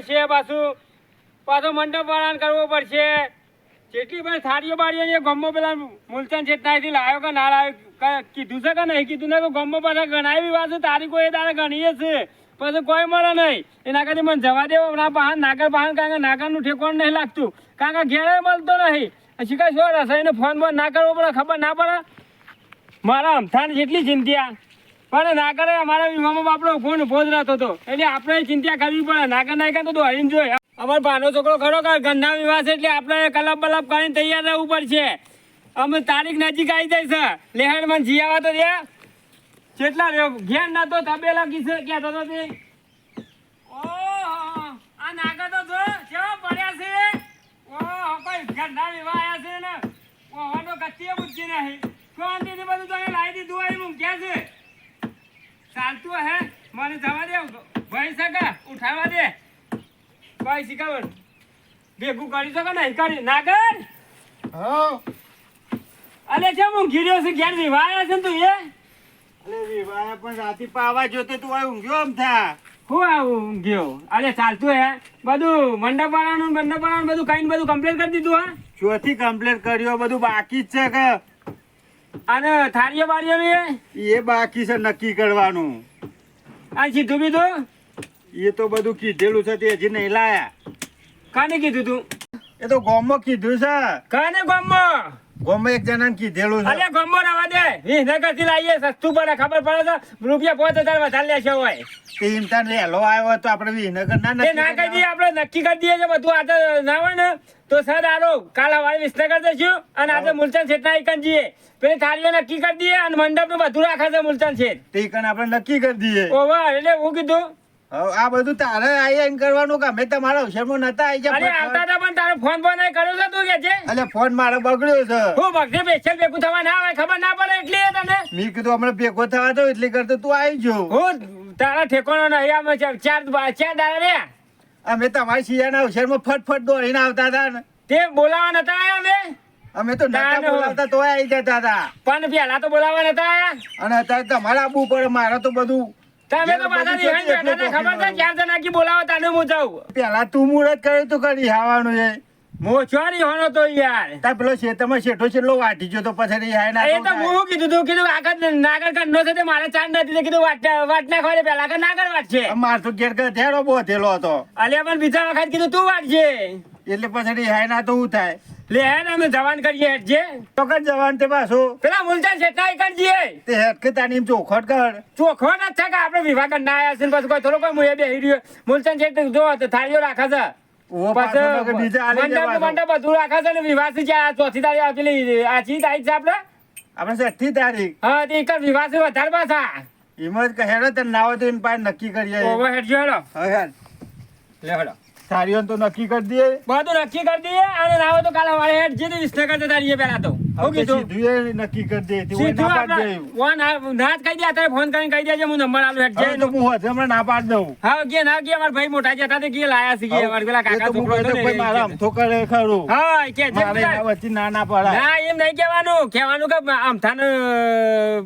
છે પાછું. પાછો મંડપ વાળાને કરવો પડશે. જેટલી પણ થાળીઓ બાળીઓ એ ગમો પેલા મુલચંદ ચેતનાથી લાવ્યો કે ના લાવ્યો કીધું છે કે નહીં? કીધું ને ગમો પાછા ગણાવી વાત તારીખો એ તારે ગણીએ છે. પછી કોઈ મળે નહીં. એના કરતી મને જવા દેવો. ના બહાર નાગર બહાર કારણ કે નાગરનું ઠેકોણ નહીં લાગતું. કારણ કે ઘેરે મળતો નહીં. શીખાય શું રસાઈને ફોન બોન ના કરવો પડે, ખબર ના પડે? મારા અમથાને જેટલી ચિંતા પણ નાગર અમારા વિવાહમાં બાપડો ફોન ઊભો જ રહેતો હતો. એટલે આપણે ચિંતા કરવી પડે. નાગર નાયકા તો હરીને જોઈએ અમારો ભાનો છોકરો ખરો કે ગંધા વિવાહ છે એટલે આપણે કલબ બલબ કરીને તૈયાર રહેવું પડશે. અમે તારીખ નજીક આવી જાય છે. લેહાડ મને જી આવા તો રે કેટલા રહ્યો. ઘેર ના તો તબેલા કિસે કહેતો હતો તે ઓહો, આ નાગર તો જો, કેવા પડ્યા છે. ઓ કોઈ ગંધા વિવાહ આયા છે ને. ઓ તો કચ્ચી બુદ્ધિ નહીં. શાંતિથી બધું તો અહીં લાવી દીધું આવી હું ક્યાં છે? ચાલતું હે? મને જવા દે ભાઈ શકે ઉઠાવા દે. ભાઈ શીખાવડ ભેગું કરી શકો નહીં કરી. નાગર કર? અલે છે હું ગીર્યો છે. ઘેર વિવાહ આવ્યા છે ને તું એ? અરે વિવાહ પણ રાતી પાવા જોતે તું આ ઊંઘ્યો આમ થા? હું આવું ગયો અરે ચાલતું હે. બધું મંડપ વાળાનું મંડપ વાળાનું બધું કઈ બધું કમ્પ્લેન કરી દીધું હા? ચોથી કમ્પ્લેન કર્યો બધું બાકી જ છે કે? અને થાળીઓ બાળીઓ એ? બાકી છે નક્કી કરવાનું. આ સીધું બીધું? એ તો બધું કીધેલું છે તે હજી નહીં લાયા. કાને કીધું તું? એ તો ગોમમાં કીધું છે. કાને ગમો એક જણાને કીધેલું અરે છે રવા દે વિસનગરથી લાવીએ સસ્તું પડે ખબર પડે તો રૂપિયા પાંચ હજાર વધારે લેશે હોય. તે ઇમતાન લેલો આવ્યો તો આપણે વિનગર ના એ ના કહી દઈએ આપણે નક્કી કરી દઈએ છે બધું આજે ના હોય ને તો સર આરો કાલ હવારે વિસનગર જઈશું અને આજે મુલચંદ શેઠના એકન જઈએ. પેલી થાળીઓ નક્કી કરી દઈએ અને મંડપનું બધું રાખે છે મુલચંદ શેઠ. તે આપણે નક્કી કરી દઈએ. એટલે હું કીધું આ બધું તારે એમ કરવાનું કે અમે તમારા અવસરમાં નતા આવી અરે આવતા હતા પણ તારો ફોન ફોન કર્યો છે તું કે છે? એટલે ફોન મારો બગડ્યો છે. હું બગડે બેસેલ ભેગું થવા ના આવે ખબર ના પડે એટલી તને. મેં કીધું હમણાં ભેગો થવા તો એટલે કરતો તું આવી જો. હું તારા ઠેકોનો નહીં આમ ચાર ચાર ચાર દાડા રે અમે તમારી શિયાળાના અવસરમાં ફટફટ દોડીને આવતા હતા ને. તે બોલાવા નતા આવ્યા અમે? અમે તો નતા. બોલાવતા તોય આવી જતા હતા. પણ પેલા તો બોલાવા નતા આવ્યા અને અત્યારે તમારા આબુ પડે મારે તો બધું તમે તો પાછા બધું બેઠા હતા ખબર છે? ચાર જણા કી બોલાવો તને હું જાઉં. પેલા તું મુહૂર્ત કર્યું તું કરી આવવાનું છે. મોચવારી હોનો તો યાર. તાર પેલો શેતમાં શેઠો છેલ્લો વાટી ગયો તો પછી રિહાઈ ના એ તો હું કીધું તું કીધું આગળ નાગર કરનો છે તે મારે ચાંદ નથી કીધું વાટ વાટ ના ખવાય પેલા નાગર વાટ છે. માર તો ઘેર ઘેર ધેરો બોધેલો હતો. અલ્યા પણ બીજા વખત કીધું તું વાટ એટલે પછી રિહાઈ ના તો હું થાય. લે હે અમે જવાન કરીએ હેઠ જે તો કર જવાન તે પાછો. પેલા મુલતાન શેઠના એ કરજીએ તે કે તાની એમ ચોખટ કર. ચોખ્ખો ન છે કે આપણે વિવાહ કરી ના આવ્યા છે ને પછી કોઈ થોડો કોઈ મુએ બેહી રહ્યો. મુલતાન શેઠ જો તો થાળીઓ રાખે છે. ઓ પાછો બીજા આલી જવાનો. મંડપ બધું રાખે છે ને વિવાહ છે ચોથી તારીખ આ પેલી તારીખ છે આપણે? આપણે છઠ્ઠી તારીખ. હા તે એક વિવાહ છે વધારે પાછા. એમાં જ તને ના હોય તો એમ પાસે નક્કી કરીએ. હેડ. હેડો હેડ. લે હેડો. તારીઓ તો નક્કી કરી દઈએ. બધું નક્કી કરી દઈએ અને લાવો તો કાલે વાળે હેડ જે વિસનગર કરતા તારીએ પહેલા તો. હું નક્કી કરી તે ના કહી દે અત્યારે ફોન કરીને કહી દેજે હું નંબર આલો હેડ તો હું હમણાં ના પાડ દઉં. હા કે ના કે અમારા ભાઈ મોટા જતા તે કે લાયા છે કે અમારા પેલા કાકા છોકરો મારા કરે ખરું. હા કે જે મારે ના ના ના એમ નહીં કહેવાનું. કહેવાનું કે આમ થાને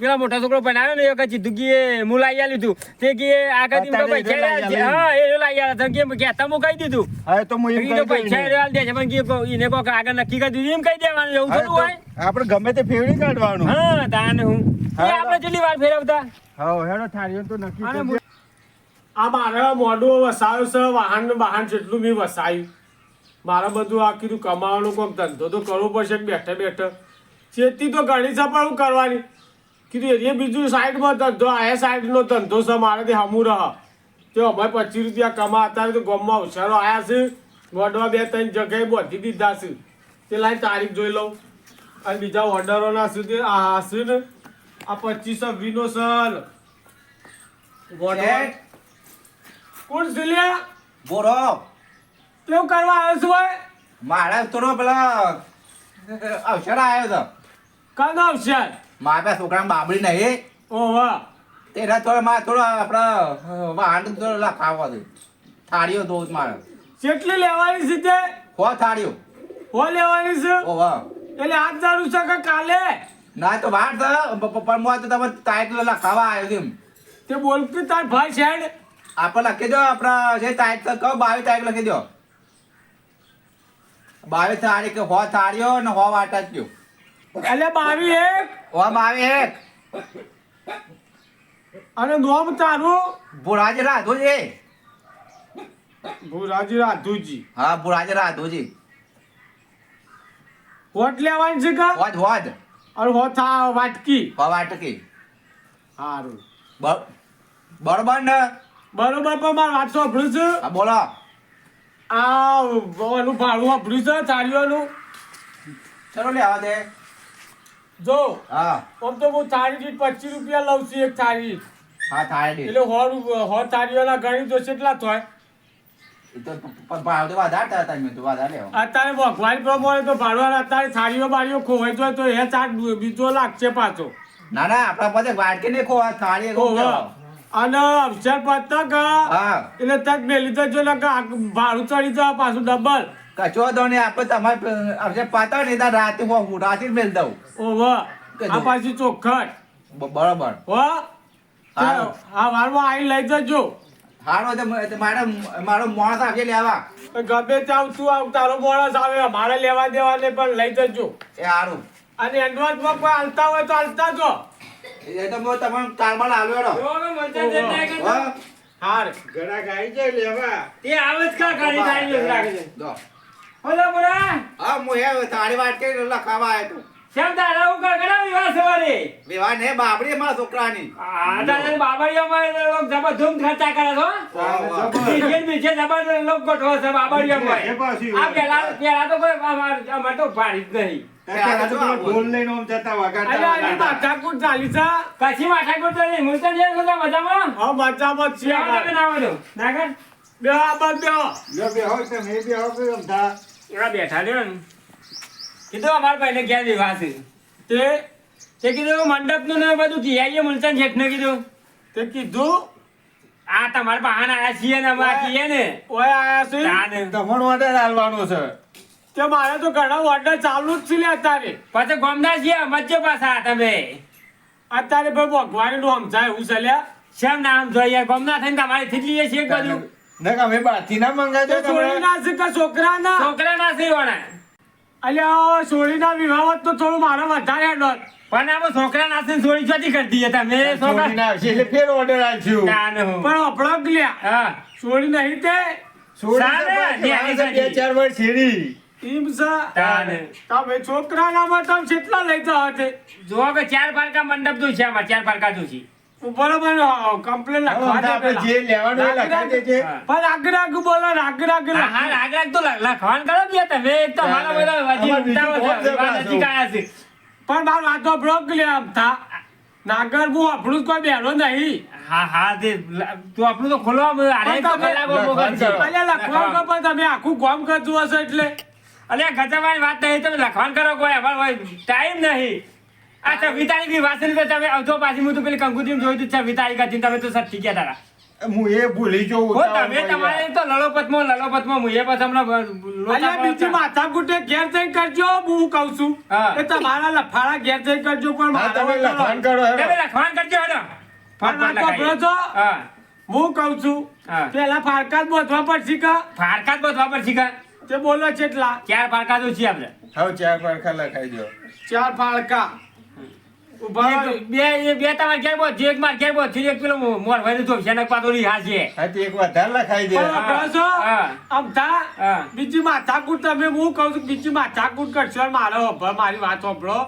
પેલા મોટા છોકરો બનાવ્યો ને એ સીધું કે હું લાવી લીધું તું. તે કે છે. હા એ લાવી આલ્યા હતા. કે કહેતા કહી દીધું. હવે તો હું એમ કહી દઉં દે છે પણ કે કો- એને કોક આગળ નક્કી કરી દીધું. એમ કહી દેવાનું એવું થોડું હોય? તો આપણે ગમે તે ફેરવી કાઢવાનું. હા તાને હું. એ આપણે જેટલી વાર ફેરવતા? હા હેડો થાળીઓ તો નક્કી. આ મારે મોઢું વસાવ્યું છે વાહન વાહન જેટલું મેં વસાયું. મારે બધું આ કીધું કમાવાનું કોઈક ધંધો તો કરવો પડશે બેઠે બેઠે. ખેતી તો ઘણી છે પણ હું કરવાની. કીધું એ બીજું સાઈડમાં ધંધો આ સાઈડનો ધંધો છે મારાથી હમું રહ. તે અમે પચીસ રૂપિયા કમા અત્યારે તો ગામમાં હોશિયારો આવ્યા છે. મોઢવા બે ત્રણ જગ્યાએ બોધી દીધા છે. તે લાઈ તારીખ જોઈ લઉં. અને બીજા ઓર્ડરોના સુધી આ હશે ને આ પચીસો વીનો સર. શેઠ, કોણ જુલિયા બોરો કેવું કરવા આવ્યો છું ભાઈ? મારા થોડો પેલા અવસર આવ્યો હતો. કાનો અવસર? મારા પાસે છોકરા બાબડી નહીં. ઓહો તેના થોડા મારે થોડો આપણે વાહન થોડો લખાવવા દે થાળીઓ દોત મારે. કેટલી લેવાની છે તે? હો થાળીઓ. હો લેવાની છે? ઓહો એટલે આજ દારૂ છે કે કાલે? ના તો વાર પ- પણ હું તો તમે ટાઈટ લખાવા આવ્યો છું. તે બોલતી તાર ભાઈ શેડ. આપણે લખી દો આપણા જે તો કહો બાવીસ તારીખ લખી દો. બાવીસ તારીખ હો થાળીઓ ને હો વાટક્યો એટલે બાવી એક. હો બાવીસ એક. અને નોમ તારું. ભુરાજી રાધુજી. ભુરાજી રાધુજી. હા ભુરાજી રાધુજી. વોટ લેવાની છે કે? હોજ હોજ અરે હો થા વાટકી. વાટકી. સારું બ- બરોબર ને? બરોબર પણ મારે વાત સાંભળ્યું છે? હા બોલો. આ ઓનું ભાડું સાંભળ્યું છે થાળીઓનું ચલો લેવા દે. જો હા. આમ તો હું થાળી દીઠ પચીસ રૂપિયા લઉં છું એક થાળી હા થાળી એટલે હો રૂ- હો થાળીઓના ગણિત જોશે એટલા થાય? અત્યારે મોંઘવારી પ્રમાણે તો ભાડું અત્યારે થાળીઓ બાળીઓ ખોવાઈ જાય તો એ ચાર્જ બીજો લાગશે પાછો. ના ના આપણા પાસે વાટકી નહીં ખોવા થાળી એક ઓહો. લેવા. અને અક્ષર પતક એટલે તક મેલી તો ને ભાડું ચડી જાય પાછું ડબલ. કચો દો ને આપણે તમારે આપણે પાતા નહીં તો રાતે હું રાતે મેલ દઉં. ઓહો આ પાછી ચોખ્ખટ બરોબર. હો? આ વારમાં આવી લઈ જજો. હારો તો મ- મારો માણસ આવશે લેવા. ગમે ત્યાં તું આવ તારો માણસ આવે મારે લેવા દેવા ને પણ લઈ જજો. એ હારું. અને એડવાન્સમાં કોઈ હાલતા હોય તો હાલતા જો એ તો હું તમને? હાર. ઘણા ગાઈ જાય લેવા. તે આવે જ કા ગાડી ગાડી જ છે? જો. બોલા હા હું એ તારી વાત કરી લખાવા આવ્યો તું. શેમ તારા હું કા કરા વિવાહ સવારે? વિવાહ ને બાબડી માં છોકરાની. આ તારે બાબડીઓ માં લોક જબરદસ્ત ખર્ચા કરે છો. બીજે બીજે જબરદસ્ત લોકો ગોઠવો છે એ બાબરિયામાં આ પેલા પેલા તો કોઈ અમાર અમાર તો ભાડી જ નહીં. પેલા તો પેલા ઢોલ લઈને આમ જતા વગાડતા અરે આની વગાડતા. માથાકૂટ ચાલી છે. કશી માથાકૂટ તો નહીં હું તો જે બધા મજામાં? હા મજામાં જ છીએ ના અમારે. ના બધું ના કર? બે આ બાજુ બેહો. લ્યો કીધું અમારા ભાઈને ઘેર વિવાહ છે? તે તે કીધું મંડપનું ને બધું કીએ મુલતાન શેઠને કીધું. તે કીધું આ તમારા બહાન આયા છીએ ને અમે કીએ ને. ઓય આયા છે. તમારો ઓર્ડર આલવાનો છે. તે મારે તો ઘણા ઓર્ડર ચાલુ જ છે લે અત્યારે. પાછા ગોમદાર છીએ મજ્જો પાછા તમે. અત્યારે ભાઈ ભગવાનનું સમજાય એવું ચાલ્યા શેમ નામ જોઈએ? ગોમના થઈને તમારે થીટલી છે બધું? ના અમે બહારથી ના મંગાવજો તે સોળીના છે છોકરાના? છોકરા ના છે ઓણા. અલ્યા સોળીના વિવાહ તો થોડું મારે વધારે હેડોત. પણ આમાં છોકરા ના સોળી ચોથી કરી દઈએ તમે છોકરા છોકરા એટલે ફેર ઓર્ડર આલશું. પણ અપડો જ લ્યા હા સોળી નહીં તે છે બે ચાર વાર શેરી. એમ છે તાને. તમે છોકરાના માં તમે કેટલા લઈ જાવ તે જો કે ચાર પારકા મંડપ છે અમારે ચાર પારકા છે બરોબર કમ્પ્લેન લખવા દે આપણે પેલા. જે લેવાનું એ દેજે. પણ રાગ રાગ બોલો રાગ રાગ હા હા રાગ રાગ તો લ- કરો બે તમે એક તો મારા બધા હજી અમારે બીજું છે, છે વિવાહ પાછું? નજીક આયા છે પણ માર વાતો બ્લોક લે થા. નાગર હું આપણું જ કોઈ બેરો નહીં. હા હા તે આપણું તો ખોલવા લખવાનું કહો પણ તમે આખું ગામ કરતું હશે એટલે. અલ્યા ગજવાની વાત નહીં તમે લખવાનું કરો કોઈ. અમારે ટાઈમ નહીં. આ વિતાલી તારીખની વાત છે ને તો તમે આવજો પાછી હું તો પેલી કંકુત્રી જોયું તું છે વિતાલી હતી તમે તો સચ્ચી ગયા તારા. હું એ ભૂલી જો હો તમે તમારે તો લલોપતમાં લલોપતમાં હું એ પછી હમણાં લોચા અલ્યા બીજી માથા ગુટે ઘેર જઈ કરજો હું કહું છું. એ તમારા લફાળા ઘેર જઈ કરજો પણ તમે લખાણ કરો. તમે લખવાનું કરજો હેડો. હા. કહું છું પેલા ફારકા જ બોધવા પડશે કા ફારકા જ બધવા પર શીખા. તે બોલો કેટલા? ચાર ફારકા તો છીએ આપણે. હવે ચાર ફાળકા લખાઈ દો. ચાર ફાળકા બે બે તમારે ઘેર બોધ એક માર બોધ એક પેલો ભાઈ તો લખાઈ દે. આમ થા તમે હું કહું છું બીજી કરશો વાત સાંભળો.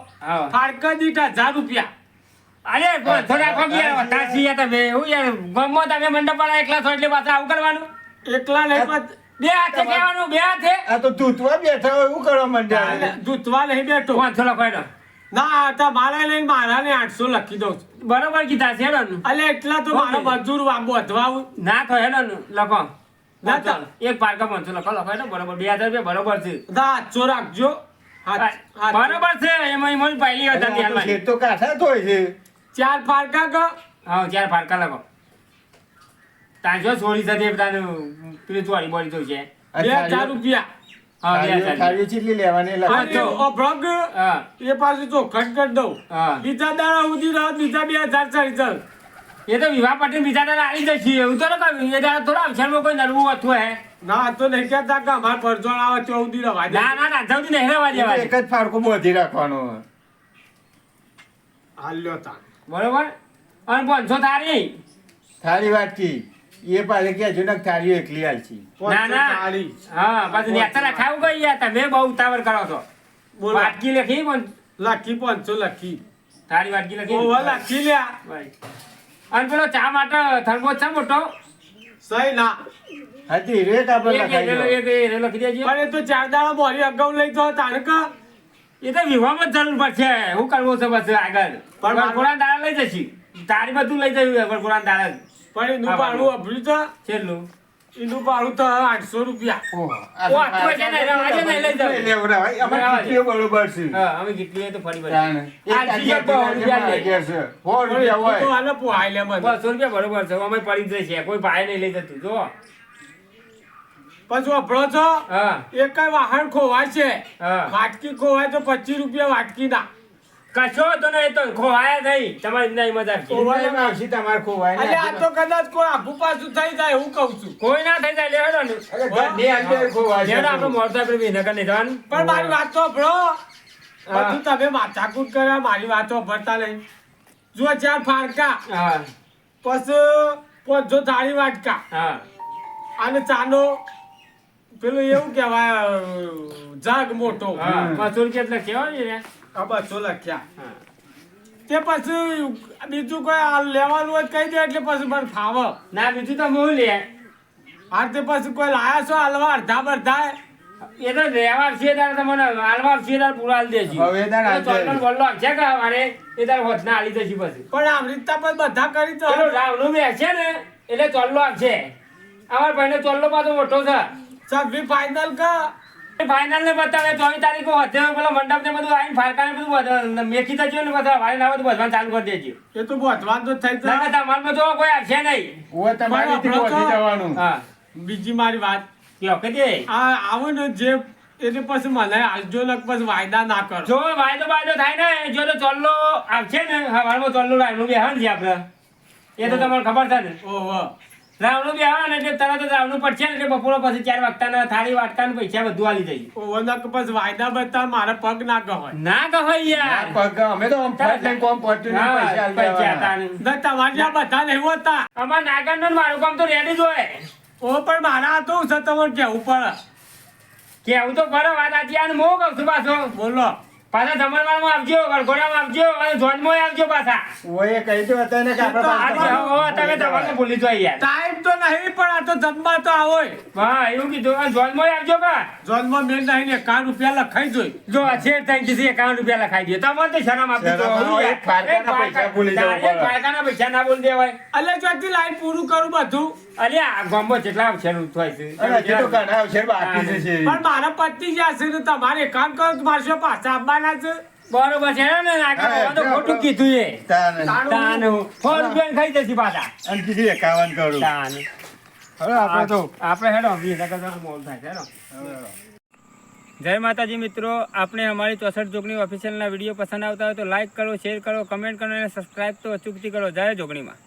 દીઠ હજાર રૂપિયા. અરે થોડા કોક યાર તમે હું યાર ગમો તમે મંડપ વાળા એકલા છો એટલે પાછા આવું કરવાનું? એકલા નહીં બે હાથે કહેવાનું બે હાથે? આ તો ધૂતવા બેઠા હોય એવું કરવા માંડ્યા દૂધવા નહીં બેઠો. પાંચસો લખાય ના તો મારા લઈને મારા ને આઠસો લખી દઉં. બરોબર કીધા છે હેડો ને. અલે એટલા તો મારો મજૂર વધવા ના તો હેડો ને લખો. ના. એક પારકા પાંચસો લખો લખો હેડો બરોબર. બે હજાર રૂપિયા બરોબર છે. ના આઠસો રાખજો. બરોબર છે. એમાં એમાં પહેલી હતા ધ્યાનમાં તો કાઠા તો છે. ચાર પારકા કહો હા ચાર ફારકા લખો. તાજો છોડી સાથે બધાનું પેલી ચોરી બોરી તો છે આ બે હજાર રૂપિયા. ચેટલી લેવાની એ. તો. પાછું કરી દઉં. બીજા દાડા સુધી રહો બીજા બે હજાર એ તો વિવાહ પટેલ બીજા દાડા આવી જશે એવું તો કહ્યું. એ દાડા થોડા અવસરમાં કોઈ નરવું હતું હે? ના આ તો નહીં કહેતા કે અમારે પરજોણ આવે ચૌદી રવા ના ના ના જલ્દી નહીં દેવા એક જ ફાળકો બોધી રાખવાનો. હાલ્યો તાન બરોબર? અને પાંચસો તારી. થાળી વાટકી એ પાલે કે હજુ ના થાળીઓ એકલી હાલશી ના ના. હા પછી નેતરા ખાવ ગઈ યાર? તમે બહુ ઉતાવળ કરો છો. બોલો. વાટકી લખી પણ લખી પાંચસો લખી. તારી વાટકી લખી. ઓવા લખી લ્યા. ભાઈ. અને પેલો ચા માટે થર્મો છે મોટો? સહી ના. હતી રેટ આપણે લખાઈ એ લખી દેજે. પણ એ તો ચાર દાડા મોરી અગાઉ લઈ તો તારક એ તો વિવાહમાં જરૂર પડશે. શું કરવું છે બસ આગળ. પણ મારે- દાડા લઈ જશી. તારી બધું લઈ જયું વરઘોડા દાડા. પણ એનું ભાડું અભર્યું તો છેલ્લું એનું ભાડું તો આઠસો રૂપિયા કેટલી બસો રૂપિયા બરોબર છે અમે પડી જશે કોઈ ભાઈ નહીં લઈ જતું જો. પછી વપરો છો? હા. એક કઈ વાહન ખોવાય છે. વાટકી ખોવાય તો પચીસ રૂપિયા વાટકી ના કશો તો નહીં તો ખોવાયા નહીં. તમારી નહીં મજાક છે. ખોવાય આવશે તમારે ખોવાય અરે આ તો કદાચ કોઈ આઘું પાછું થઈ જાય હું કઉ છું. કોઈ ના થઈ જાય લેવા દો ને. અરે ઘરની અંદર ખોવાય છે. લેવા મોરતા પર બી નગર નહીં પણ મારી વાત તો ભળો. બધું તમે માથાકૂટ કર્યા મારી વાતો ભરતા નહીં. જો ચાર ફારકા હા. પછી પાંચસો થાળી વાટકા અને ચાનો પેલું એવું કહેવાય જાગ મોટો. પાંચસો રૂપિયા એટલે કેવા છે રે? આ ક્યાં? લખ્યા તે પછી બીજું કોઈ આ લેવાનું હોય કહી દે એટલે પછી મને ફાવે. ના બીજું તો હું લે. આ તે પછી કોઈ લાયા છો હલવા અડધા બરધા એ તો રહેવા છે તારે તમને હાલવા છે તારે પૂરા હાલ દેજો. હવે તારે દે. છે કે મારે એ તારે વધના હાલી દેજી પછી. પણ આમ રીતના પણ બધા કરી તો પેલો બે છે ને એટલે ચોલ્લો છે અમારા ભાઈને ચોલ્લો પાછો મોટો છે. સભી ફાઇનલ કા? ફાઇનલ ને બતાવે ચોવીસ તારીખો વધે પેલો મંડપ ને બધું આવીને ફાડકા ને બધું બધું મેકી દેજો ને બધા વાળી ના બધું વધવાનું ચાલુ કરી દેજો. એ તો વધવાનું તો થઈ જાય ના તમારમાં જો કોઈ આવશે નહીં. ઓ તમારી જવાનું. હા. બીજી મારી વાત. કયો કે દે. આ આવો ને જે એટલે પછી મને ને પછી વાયદા ના કરો. જો વાયદો વાયદો થાય ને જો તો ચોલ્લો આવશે ને હવારમાં ચોલ્લો રાવણું બેહવાનું છે આપણે. એ તો તમને ખબર છે ને. ઓહો. રાવણું બેહવાનું એટલે તરત જ રાવણું પડશે ને એટલે બપોરો પછી ચાર વાગતાના થાળી વાટકાના પૈસા બધું આલી જઈએ ના પછી વાયદા બતા મારે પગ ના ગહોય ના કહો યાર. પગ અમે તો આમ ફટ લઈને કોમ પડતું ને પૈસા આલી પૈસા. તાને. ના. તમારે બધા નહીં હોતા. અમાર નાગરનો નું મારું કામ તો રેડી જ હોય. ઓ પણ મારા તો છે? તમારે કેવું પડે? કેવું તો કરો વાત અને હું કહું છું પાછો. બોલો. પાછા જમણવારમાં આવજો વરઘોડામાં આવજો અને જોનમાં આવજો પાછા. ઓએ કહી દો અત્યારે કે આપણે તો આજે પાછા- હવે તમે જમવાનું ભૂલી જાય યાર. ટાઈમ તો નહીં પણ આ તો જમવા તો આવો. હા એવું કીધું. અને જોનમાં આવજો કા જન્મ મેલ નહીં ને એકાવન રૂપિયા લખાઈ જોઈ. જો આ શેર થઈ ગઈ એકાવન રૂપિયા લખાઈ દે. તમારે તો શરમ આપી દો. એક ફાળકાના પૈસા ભૂલી જવું એક પડે. પૈસા ના બોલી દેવાય. એટલે જોથી લાઈન પૂરું કરું બધું. અલ્યા આ ગામમાં કેટલા અક્ષર થાય છે. અવસર બાકી. પણ મારા પતિ જ્યાં છે ને તમારે કામ કરો તો મારશો પાછા આપવાના છે? બરોબર છે ને તો ખોટું કીધું એ. તાને. સો રૂપિયા ખાઈ જશે પાછા. અને કીધું એકાવન કરું તાન હવે આપણે તો આપણે હેડો વીસ ટકા મોલ થાય છે જય માતાજી મિત્રો આપણે અમારી ચોસઠ જોગણી ઓફિશિયલના વીડિયો પસંદ આવતા હોય તો લાઈક કરો શેર કરો કમેન્ટ કરો અને સબસ્ક્રાઈબ તો અચૂકથી કરો. જય જોગણીમાં.